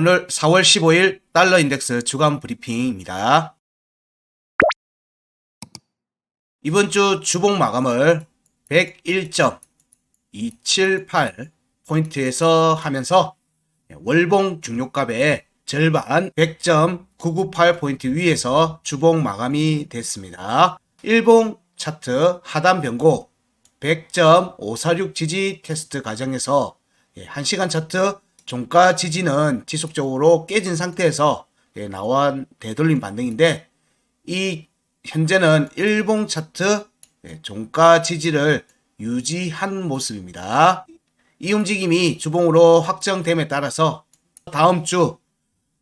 오늘 4월 15일 달러 인덱스 주간 브리핑입니다. 이번 주 주봉 마감을 101.278 포인트에서 하면서 월봉 중요값의 절반 100.998 포인트 위에서 주봉 마감이 됐습니다. 일봉 차트 하단 변곡 100.546 지지 테스트 과정에서 1시간 차트 종가 지지는 지속적으로 깨진 상태에서 예, 나온 되돌림 반등인데 이 현재는 일봉 차트 예, 종가 지지를 유지한 모습입니다. 이 움직임이 주봉으로 확정됨에 따라서 다음 주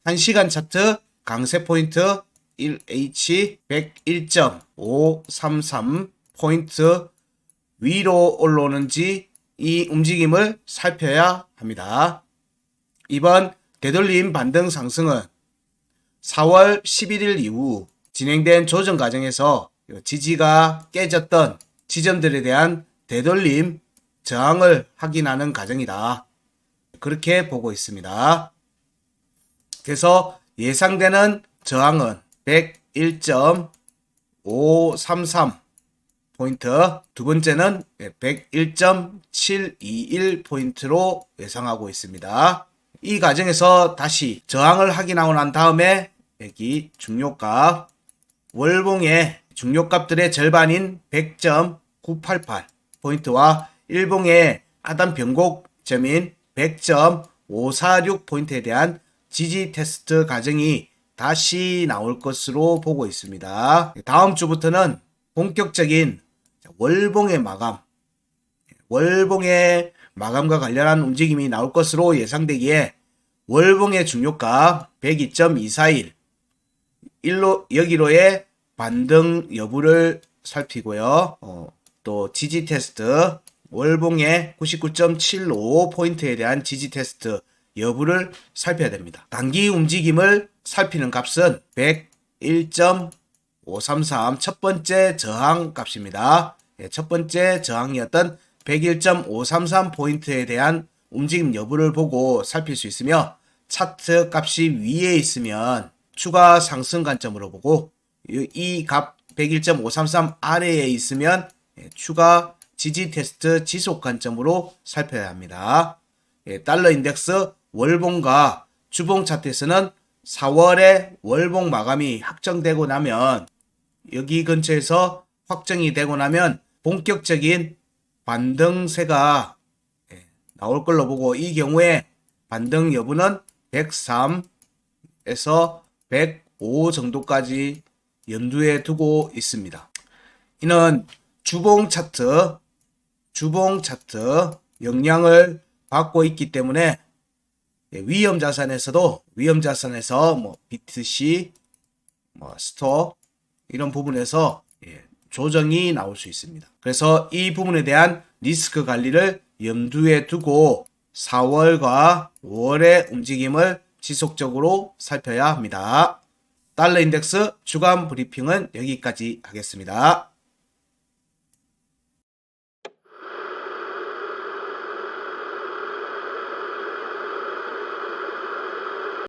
1시간 차트 강세 포인트 1H 101.533 포인트 위로 올라오는지 이 움직임을 살펴야 합니다. 이번 되돌림 반등 상승은 4월 11일 이후 진행된 조정 과정에서 지지가 깨졌던 지점들에 대한 되돌림 저항을 확인하는 과정이다. 그렇게 보고 있습니다. 그래서 예상되는 저항은 101.533 포인트, 두 번째는 101.721 포인트로 예상하고 있습니다. 이 과정에서 다시 저항을 확인하고 난 다음에 여기 중요값 월봉의 중요값들의 절반인 100.988 포인트와 일봉의 하단 변곡점인 100.546 포인트에 대한 지지 테스트 과정이 다시 나올 것으로 보고 있습니다. 다음 주부터는 본격적인 월봉의 마감, 월봉의 마감과 관련한 움직임이 나올 것으로 예상되기에 월봉의 중요가 102.241 일로 여기로의 반등 여부를 살피고요. 어, 또 지지 테스트 월봉의 99.75 포인트에 대한 지지 테스트 여부를 살펴야 됩니다. 단기 움직임을 살피는 값은 101.533 첫 번째 저항 값입니다. 예, 첫 번째 저항이었던 101.533 포인트에 대한 움직임 여부를 보고 살필 수 있으며 차트 값이 위에 있으면 추가 상승 관점으로 보고 이 값 101.533 아래에 있으면 예, 추가 지지 테스트 지속 관점으로 살펴야 합니다. 예, 달러 인덱스 월봉과 주봉 차트에서는 4월에 월봉 마감이 확정되고 나면 여기 근처에서 확정이 되고 나면 본격적인 반등세가 예, 나올 걸로 보고 이 경우에 반등 여부는 103에서 105 정도까지 염두에 두고 있습니다. 이는 주봉 차트, 주봉 차트 영향을 받고 있기 때문에 예, 위험 자산에서도 위험 자산에서 뭐 BTC, 뭐 스토어 이런 부분에서 예, 조정이 나올 수 있습니다. 그래서 이 부분에 대한 리스크 관리를 염두에 두고 4월과 5월의 움직임을 지속적으로 살펴야 합니다. 달러 인덱스 주간 브리핑은 여기까지 하겠습니다.